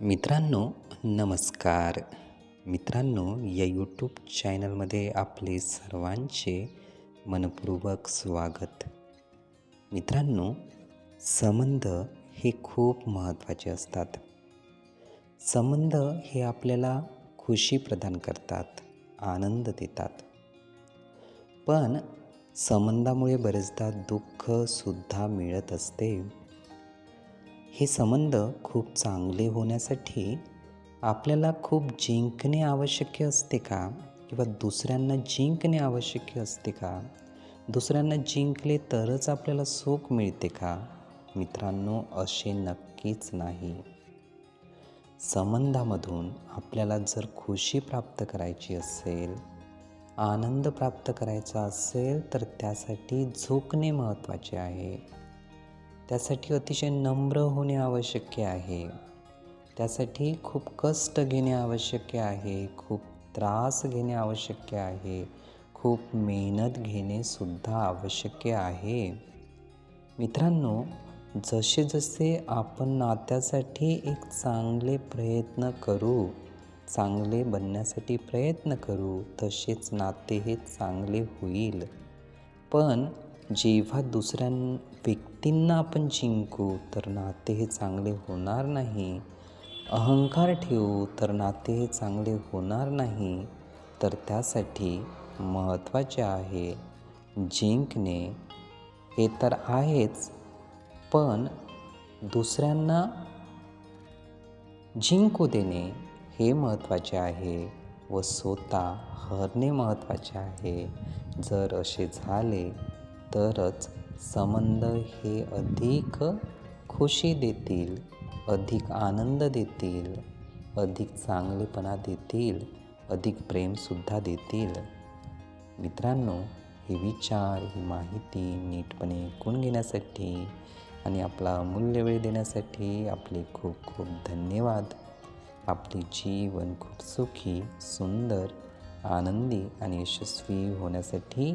मित्रांनो नमस्कार. मित्रांनो या यूट्यूब चॅनलमध्ये आपले सर्वांचे मनपूर्वक स्वागत. मित्रांनो संबंध हे खूप महत्त्वाचे असतात. संबंध हे आपल्याला खुशी प्रदान करतात आनंद देतात. पण संबंधामुळे बरेचदा दुःखसुद्धा मिळत असते. हे संबंध खूप चांगले होण्यासाठी आपल्याला खूप जिंकणे आवश्यक असते का? किंवा दुसऱ्यांना जिंकणे आवश्यक असते का? दुसऱ्यांना जिंकले तरच आपल्याला सुख मिळते का? मित्रांनो असे नक्कीच नाही. संबंधामधून आपल्याला जर खुशी प्राप्त करायची असेल आनंद प्राप्त करायचा असेल तर त्यासाठी झोकणे महत्त्वाचे आहे. त्यासाठी अतिशय नम्र होणे आवश्यक आहे. त्यासाठी खूप कष्ट घेणे आवश्यक आहे. खूप त्रास घेणे आवश्यक आहे. खूप मेहनत घेणेसुद्धा आवश्यक आहे. मित्रांनो जसे जसे आपण नात्यासाठी एक चांगले प्रयत्न करू चांगले बनण्यासाठी प्रयत्न करू तसेच नाते हे चांगले होईल. पण जेव्हा दुसऱ्या व्यक्तींना आपण जिंकू तर नाते हे चांगले होणार नाही. अहंकार ठेवू तर नाते हे चांगले होणार नाही. तर त्यासाठी महत्त्वाचे आहे जिंकणे हे तर आहेच पण दुसऱ्यांना जिंकू देणे हे महत्त्वाचे आहे व स्वतः हरणे महत्त्वाचे आहे. जर असे झाले तरच संबंध हे अधिक खुशी देतील अधिक आनंद देतील अधिक चांगलेपणा देतील अधिक प्रेमसुद्धा देतील. मित्रांनो हे विचार ही माहिती नीटपणे ऐकून घेण्यासाठी आणि आपला अमूल्य वेळ देण्यासाठी आपले खूप खूप धन्यवाद. आपले जीवन खूप सुखी सुंदर आनंदी आणि यशस्वी होण्यासाठी